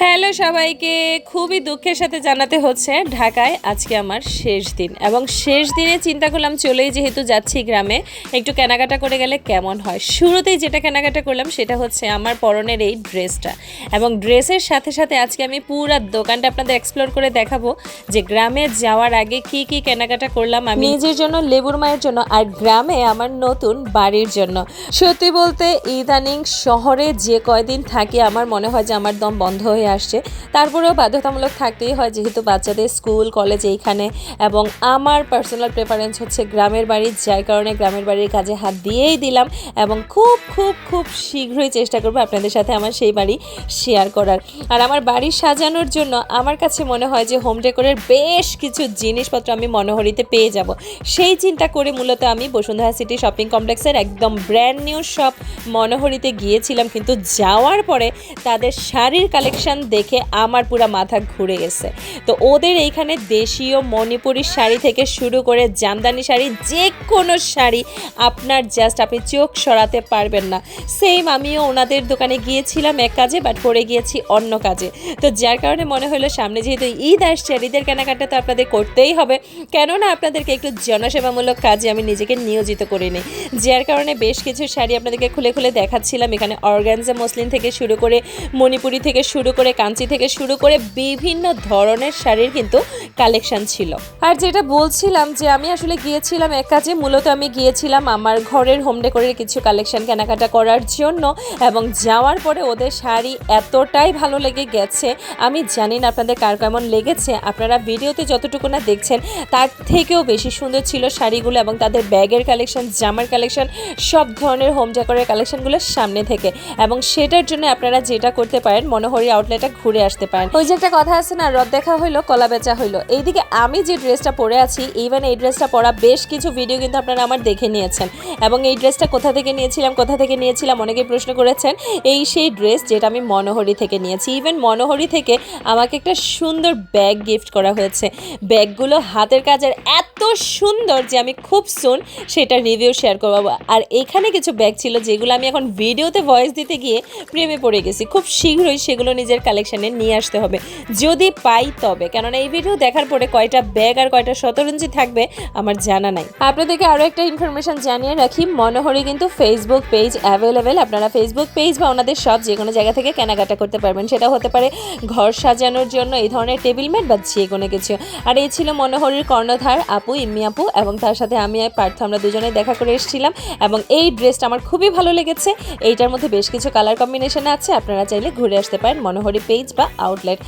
Hello সবাইকে, খুবই দুঃখের সাথে জানাতে হচ্ছে ঢাকায় আজকে আমার শেষ দিন এবং শেষ দিনে চিন্তা করলাম চলেই যেহেতু যাচ্ছি গ্রামে, একটু কেনাকাটা করে গেলে কেমন হয়? শুরুতেই যেটা কেনাকাটা করলাম সেটা হচ্ছে আমার পরনের এই ড্রেসটা এবং ড্রেসের সাথে সাথে আজকে আমি পুরো দোকানটা আপনাদের এক্সপ্লোর করে দেখাবো যে গ্রামে যাওয়ার আগে কি কি কেনাকাটা করলাম আমি নিজের জন্য, লেবুর মায়ের জন্য আর গ্রামে আমার নতুন বাড়ির জন্য। সত্যি বলতে ইদানিং শহরে যে কয়দিন থাকি আমার মনে হয় যে আমার দম বন্ধ হয়ে আসছে। তারপরেও বাধ্যতামূলক থাকতেই হয় যেহেতু বাচ্চাদের স্কুল, কলেজ এইখানে এবং আমার পার্সোনাল প্রেফারেন্স হচ্ছে গ্রামের বাড়ি, যার কারণে গ্রামের বাড়ির কাজে হাত দিয়েই দিলাম এবং খুব খুব খুব শীঘ্রই চেষ্টা করব আপনাদের সাথে আমার সেই বাড়ি শেয়ার করার। আর আমার বাড়ি সাজানোর জন্য আমার কাছে মনে হয় যে হোম ডেকোরের বেশ কিছু জিনিসপত্র আমি মনোহরিতে পেয়ে যাব। সেই চিন্তা করে মূলত আমি বসুন্ধরা সিটি শপিং কমপ্লেক্সের একদম ব্র্যান্ড নিউ শপ মনোহরিতে গিয়েছিলাম। কিন্তু যাওয়ার পরে তাদের শাড়ির কালেকশন দেখে আমার পুরা মাথা ঘুরে গেছে। তো ওদের এইখানে দেশীয় মণিপুরি শাড়ি থেকে শুরু করে জামদানি শাড়ি, যে কোনো শাড়ি আপনার জাস্ট আপনি চোখ সরাতে পারবেন না। সেম আমিও ওনাদের দোকানে গিয়েছিলাম এক কাজে বাট পরে গিয়েছি অন্য কাজে। তো যার কারণে মনে হলো, সামনে যেহেতু ঈদ আসছে, আর ঈদের কেনাকাটা তো আপনাদের করতেই হবে, কেননা আপনাদেরকে একটু জনসেবামূলক কাজে আমি নিজেকে নিয়োজিত করে নিই। যার কারণে বেশ কিছু শাড়ি আপনাদেরকে খুলে খুলে দেখাচ্ছিলাম। এখানে অর্গানজা মসলিন থেকে শুরু করে মণিপুরি থেকে শুরু করে কাঞ্চি থেকে শুরু করে বিভিন্ন ধরনের শাড়ির কিন্তু কালেকশন ছিল। আর যেটা বলছিলাম যে আমি আসলে গিয়েছিলাম এক কাজে, মূলত আমি গিয়েছিলাম আমার ঘরের হোম ডেকোরের কিছু কালেকশন কেনাকাটা করার জন্য এবং যাওয়ার পরে ওদের শাড়ি এতটাই ভালো লেগে গেছে। আমি জানি না আপনাদের কার কেমন লেগেছে, আপনারা ভিডিওতে যতটুকু না দেখছেন, তার থেকেও বেশি সুন্দর ছিল শাড়িগুলো এবং তাদের ব্যাগের কালেকশন জামার কালেকশন সব ধরনের হোম ডেকোরের কালেকশনগুলো সামনে থেকে। এবং সেটার জন্য আপনারা যেটা করতে পারেন, মনোহরি আউটলেটে ঘুরে আসতে পারেন। ওই যে একটা কথা আছে না রদ দেখা হইল, কলা বেচা হইল। এইদিকে আমি যে ড্রেসটা পরে আছি ইভেন এই ড্রেসটা পরা বেশ কিছু ভিডিও কিন্তু আপনারা আমার দেখে নিয়েছেন। এবং এই ড্রেসটা কোথা থেকে নিয়েছিলাম, কোথা থেকে নিয়েছিলাম অনেকে প্রশ্ন করেছেন, এই সেই ড্রেস যেটা আমি মনোহরি থেকে নিয়েছি। ইভেন মনোহরি থেকে আমাকে একটা সুন্দর ব্যাগ গিফট করা হয়েছে। ব্যাগগুলো হাতের কাজের এত সুন্দর যে আমি খুব সুন সেটা রিভিউ শেয়ার করব। আর এখানে কিছু ব্যাগ ছিল যেগুলো আমি এখন ভিডিওতে ভয়েস দিতে গিয়ে প্রেমে পড়ে গেছি। খুব শীঘ্রই সেগুলো নিজের কালেকশনে নিয়ে আসতে হবে। যদি পাই তবে। কেননা এই ভিডিও দেখার পরে কয়টা ব্যাগ আর কয়টা শতরঞ্জি থাকবে আমার জানা নাই। আপনাদেরকে আরও একটা ইনফরমেশন জানিয়ে রাখি। মনোহরি কিন্তু ফেসবুক পেজ অ্যাভেলেবেল আপনারা ফেসবুক পেজ বা ওনাদের সব যে কোনো জায়গা থেকে কেনাকাটা করতে পারবেন। সেটা হতে পারে ঘর সাজানোর জন্য এই ধরনের টেবিল ম্যাট বা যে কোনো কিছু। আর এই ছিল মনোহরির কর্ণধার আপু, ইম্মি আপু এবং তার সাথে আমি আর পার্থ। আমরা দুজনে দেখা করে এসেছিলাম এবং এই ড্রেসটা আমার খুবই ভালো লেগেছে। এইটার মধ্যে বেশ কিছু কালার কম্বিনেশন আছে। আপনারা চাইলে ঘুরে আসতে পারেন মনোহরি পেজ বা আউটলেট।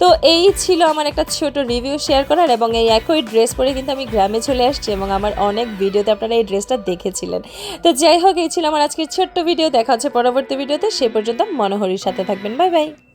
তো এই ছিল আমার একটা ছোট রিভিউ শেয়ার করার এবং এই একই ড্রেস পরে কিন্তু আমি গ্রামে চলে আসছি এবং আমার অনেক ভিডিওতে আপনারা এই ড্রেসটা দেখেছিলেন। তো যাই হোক, এই ছিল আমার আজকের ছোট্ট ভিডিও দেখা হচ্ছে পরবর্তী ভিডিওতে সে পর্যন্ত মনোহরির সাথে থাকবেন। Bye bye